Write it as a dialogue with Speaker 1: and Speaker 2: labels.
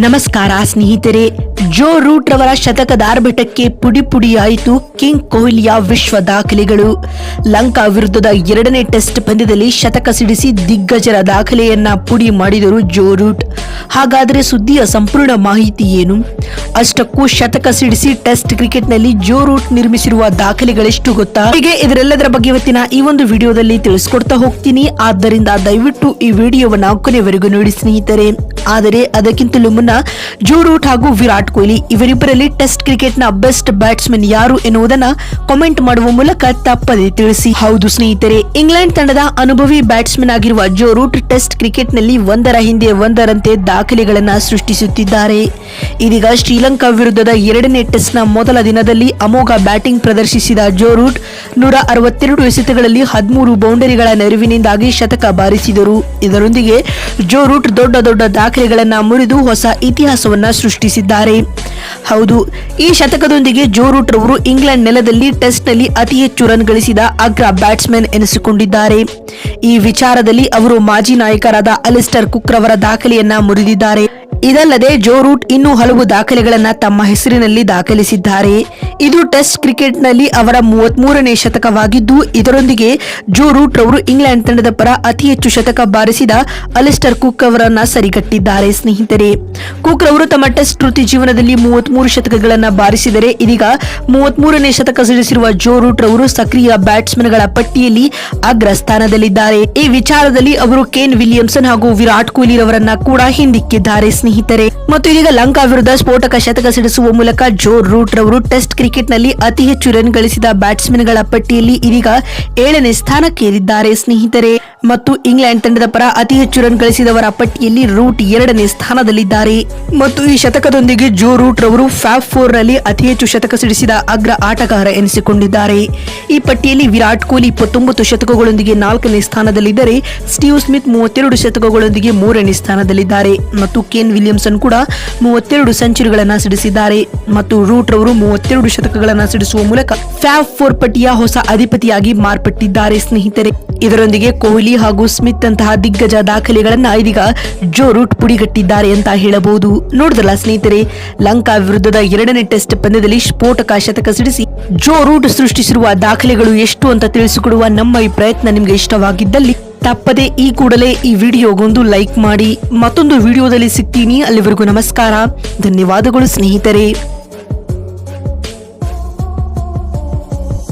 Speaker 1: ನಮಸ್ಕಾರ ಸ್ನೇಹಿತರೆ, Joe Root ರವರ ಶತಕದ ಆರ್ಭಟಕ್ಕೆ ಪುಡಿ ಪುಡಿಯಾಯಿತು ಕಿಂಗ್ ಕೊಹ್ಲಿಯ ವಿಶ್ವ ದಾಖಲೆಗಳು. ಲಂಕಾ ವಿರುದ್ಧದ ಎರಡನೇ ಟೆಸ್ಟ್ ಪಂದ್ಯದಲ್ಲಿ ಶತಕ ಸಿಡಿಸಿ ದಿಗ್ಗಜರ ದಾಖಲೆಯನ್ನ ಪುಡಿ ಮಾಡಿದರು ಜೋ ರೂಟ್. ಹಾಗಾದರೆ ಸುದ್ದಿಯ ಸಂಪೂರ್ಣ ಮಾಹಿತಿ ಏನು? ಅಷ್ಟಕ್ಕೂ ಶತಕ ಸಿಡಿಸಿ ಟೆಸ್ಟ್ ಕ್ರಿಕೆಟ್ನಲ್ಲಿ ಜೋ ರೂಟ್ ನಿರ್ಮಿಸಿರುವ ದಾಖಲೆಗಳೆಷ್ಟು ಗೊತ್ತಾ? ಹೀಗೆ ಇದರೆಲ್ಲದರ ಬಗ್ಗೆ ಇವತ್ತಿನ ಈ ಒಂದು ವಿಡಿಯೋದಲ್ಲಿ ತಿಳಿಸ್ಕೊಡ್ತಾ ಹೋಗ್ತೀನಿ. ಆದ್ದರಿಂದ ದಯವಿಟ್ಟು ಈ ವಿಡಿಯೋವನ್ನು ಕೊನೆವರೆಗೂ ನೋಡಿ ಸ್ನೇಹಿತರೆ. ಆದರೆ ಅದಕ್ಕಿಂತಲೂ ಮುನ್ನ ಜೋ ರೂಟ್ ಹಾಗೂ ವಿರಾಟ್ ಕೊಹ್ಲಿ ಇವರಿಬ್ಬರಲ್ಲಿ ಟೆಸ್ಟ್ ಕ್ರಿಕೆಟ್ನ ಬೆಸ್ಟ್ ಬ್ಯಾಟ್ಸ್ಮನ್ ಯಾರು ಎನ್ನುವುದನ್ನ ಕಾಮೆಂಟ್ ಮಾಡುವ ಮೂಲಕ ತಪ್ಪದೆ ತಿಳಿಸಿ. ಹೌದು ಸ್ನೇಹಿತರೆ, ಇಂಗ್ಲೆಂಡ್ ತಂಡದ ಅನುಭವಿ ಬ್ಯಾಟ್ಸ್ಮನ್ ಆಗಿರುವ ಜೋ ರೂಟ್ ಟೆಸ್ಟ್ ಕ್ರಿಕೆಟ್ನಲ್ಲಿ ಒಂದರ ಹಿಂದೆ ಒಂದರಂತೆ ದಾಖಲೆಗಳನ್ನ ಸೃಷ್ಟಿಸುತ್ತಿದ್ದಾರೆ. ಇದೀಗ ಶ್ರೀಲಂಕಾ ವಿರುದ್ಧದ ಎರಡನೇ ಟೆಸ್ಟ್ನ ಮೊದಲ ದಿನದಲ್ಲಿ ಅಮೋಘ ಬ್ಯಾಟಿಂಗ್ ಪ್ರದರ್ಶಿಸಿದ ಜೋ ರೂಟ್ ನೂರ ಅರವತ್ತೆರಡು ಎಸೆತಗಳಲ್ಲಿ ಹದಿಮೂರು ಬೌಂಡರಿಗಳ ನೆರವಿನಿಂದಾಗಿ ಶತಕ ಬಾರಿಸಿದರು. ಇದರೊಂದಿಗೆ ಜೋ ರೂಟ್ ದೊಡ್ಡ ದೊಡ್ಡ ದಾಖಲೆಗಳನ್ನ ಮುರಿದು ಹೊಸ ಇತಿಹಾಸವನ್ನ ಸೃಷ್ಟಿಸಿದ್ದಾರೆ. ಹೌದು, ಈ ಶತಕದೊಂದಿಗೆ ಜೋ ರೂಟ್ ರವರು ಇಂಗ್ಲೆಂಡ್ ನೆಲದಲ್ಲಿ ಟೆಸ್ಟ್ನಲ್ಲಿ ಅತಿ ಹೆಚ್ಚು ರನ್ ಗಳಿಸಿದ ಅಗ್ರ ಬ್ಯಾಟ್ಸ್ಮನ್ ಎನಿಸಿಕೊಂಡಿದ್ದಾರೆ. ಈ ವಿಚಾರದಲ್ಲಿ ಅವರು ಮಾಜಿ ನಾಯಕರಾದ ಅಲಿಸ್ಟರ್ ಕುಕ್ ರವರ ದಾಖಲೆಯನ್ನ ಮುರಿದಿದ್ದಾರೆ. ಇದಲ್ಲದೆ ಜೋ ರೂಟ್ ಇನ್ನೂ ಹಲವು ದಾಖಲೆಗಳನ್ನು ತಮ್ಮ ಹೆಸರಿನಲ್ಲಿ ದಾಖಲಿಸಿದ್ದಾರೆ. ಇದು ಟೆಸ್ಟ್ ಕ್ರಿಕೆಟ್ನಲ್ಲಿ ಅವರ ಮೂವತ್ಮೂರನೇ ಶತಕವಾಗಿದ್ದು, ಇದರೊಂದಿಗೆ ಜೋ ರೂಟ್ ರವರು ಇಂಗ್ಲೆಂಡ್ ತಂಡದ ಪರ ಅತಿ ಹೆಚ್ಚು ಶತಕ ಬಾರಿಸಿದ ಅಲಿಸ್ಟರ್ ಕುಕ್ ಅವರನ್ನ ಸರಿಗಟ್ಟಿದ್ದಾರೆ. ಸ್ನೇಹಿತರೆ, ಕುಕ್ ರವರು ತಮ್ಮ ಟೆಸ್ಟ್ ವೃತ್ತಿ ಜೀವನದಲ್ಲಿ ಮೂವತ್ಮೂರು ಶತಕಗಳನ್ನು ಬಾರಿಸಿದರೆ, ಇದೀಗ ಮೂವತ್ಮೂರನೇ ಶತಕ ಸಿಡಿಸಿರುವ ಜೋ ರೂಟ್ ರವರು ಸಕ್ರಿಯ ಬ್ಯಾಟ್ಸ್ಮನ್ಗಳ ಪಟ್ಟಿಯಲ್ಲಿ ಅಗ್ರ ಸ್ಥಾನದಲ್ಲಿದ್ದಾರೆ ಈ ವಿಚಾರದಲ್ಲಿ ಅವರು ಕೇನ್ ವಿಲಿಯಮ್ಸನ್ ಹಾಗೂ ವಿರಾಟ್ ಕೊಹ್ಲಿ ರವರನ್ನ ಕೂಡ ಹಿಂದಿಕ್ಕಿದ್ದಾರೆ. ಸ್ನೇಹಿತರೆ ಮತ್ತು ಇದೀಗ ಲಂಕಾ ವಿರುದ್ಧ ಸ್ಫೋಟಕ ಶತಕ ಸಿಡಿಸುವ ಮೂಲಕ ಜೋ ರೂಟ್ ರವರು ಟೆಸ್ಟ್ ಕ್ರಿಕೆಟ್ನಲ್ಲಿ ಅತಿ ಹೆಚ್ಚು ರನ್ ಗಳಿಸಿದ ಬ್ಯಾಟ್ಸ್ಮನ್ಗಳ ಪಟ್ಟಿಯಲ್ಲಿ ಇದೀಗ ಏಳನೇ ಸ್ಥಾನಕ್ಕೇರಿದ್ದಾರೆ ಸ್ನೇಹಿತರೆ. ಮತ್ತು ಇಂಗ್ಲೆಂಡ್ ತಂಡದ ಪರ ಅತಿ ಹೆಚ್ಚು ರನ್ ಗಳಿಸಿದವರ ಪಟ್ಟಿಯಲ್ಲಿ ರೂಟ್ ಎರಡನೇ ಸ್ಥಾನದಲ್ಲಿದ್ದಾರೆ. ಮತ್ತು ಈ ಶತಕದೊಂದಿಗೆ ಜೋ ರೂಟ್ ರವರು ಫ್ಯಾಬ್ ಫೋರ್ನಲ್ಲಿ ಅತಿ ಹೆಚ್ಚು ಶತಕ ಸಿಡಿಸಿದ ಅಗ್ರ ಆಟಗಾರ ಎನಿಸಿಕೊಂಡಿದ್ದಾರೆ. ಈ ಪಟ್ಟಿಯಲ್ಲಿ ವಿರಾಟ್ ಕೊಹ್ಲಿ ಇಪ್ಪತ್ತೊಂಬತ್ತು ಶತಕಗಳೊಂದಿಗೆ ನಾಲ್ಕನೇ ಸ್ಥಾನದಲ್ಲಿದ್ದರೆ, ಸ್ಟೀವ್ ಸ್ಮಿತ್ ಮೂವತ್ತೆರಡು ಶತಕಗಳೊಂದಿಗೆ ಮೂರನೇ ಸ್ಥಾನದಲ್ಲಿದ್ದಾರೆ. ಮತ್ತು ಕೇನ್ ವಿಲಿಯಮ್ಸನ್ ಕೂಡ ಮೂವತ್ತೆರಡು ಸೆಂಚುರಿಗಳನ್ನು ಸಿಡಿಸಿದ್ದಾರೆ. ಮತ್ತು ರೂಟ್ ರವರು ಮೂವತ್ತೆರಡು ಶತಕಗಳನ್ನು ಸಿಡಿಸುವ ಮೂಲಕ ಫ್ಯಾಬ್ ಫೋರ್ ಪಟ್ಟಿಯ ಹೊಸ ಅಧಿಪತಿಯಾಗಿ ಮಾರ್ಪಟ್ಟಿದ್ದಾರೆ ಸ್ನೇಹಿತರೆ. ಇದರೊಂದಿಗೆ ಕೊಹ್ಲಿ ಹಾಗೂ ಸ್ಮಿತ್ ಅಂತಹ ದಿಗ್ಗಜ ದಾಖಲೆಗಳನ್ನ ಇದೀಗ ಜೋ ರೂಟ್ ಪುಡಿಗಟ್ಟಿದ್ದಾರೆ ಅಂತ ಹೇಳಬಹುದು. ನೋಡಿದ್ರಲ್ಲ ಸ್ನೇಹಿತರೆ, ಲಂಕಾ ವಿರುದ್ಧದ ಎರಡನೇ ಟೆಸ್ಟ್ ಪಂದ್ಯದಲ್ಲಿ ಸ್ಫೋಟಕ ಶತಕ ಸಿಡಿಸಿ ಜೋ ರೂಟ್ ಸೃಷ್ಟಿಸಿರುವ ದಾಖಲೆಗಳು ಎಷ್ಟು ಅಂತ ತಿಳಿಸಿಕೊಡುವ ನಮ್ಮ ಈ ಪ್ರಯತ್ನ ನಿಮ್ಗೆ ಇಷ್ಟವಾಗಿದ್ದಲ್ಲಿ ತಪ್ಪದೆ ಈ ಕೂಡಲೇ ಈ ವಿಡಿಯೋಗೊಂದು ಲೈಕ್ ಮಾಡಿ ಮತ್ತೊಂದು ವಿಡಿಯೋದಲ್ಲಿ ಸಿಗ್ತೀನಿ. ಅಲ್ಲಿವರೆಗೂ ನಮಸ್ಕಾರ. ಧನ್ಯವಾದಗಳು ಸ್ನೇಹಿತರೆ.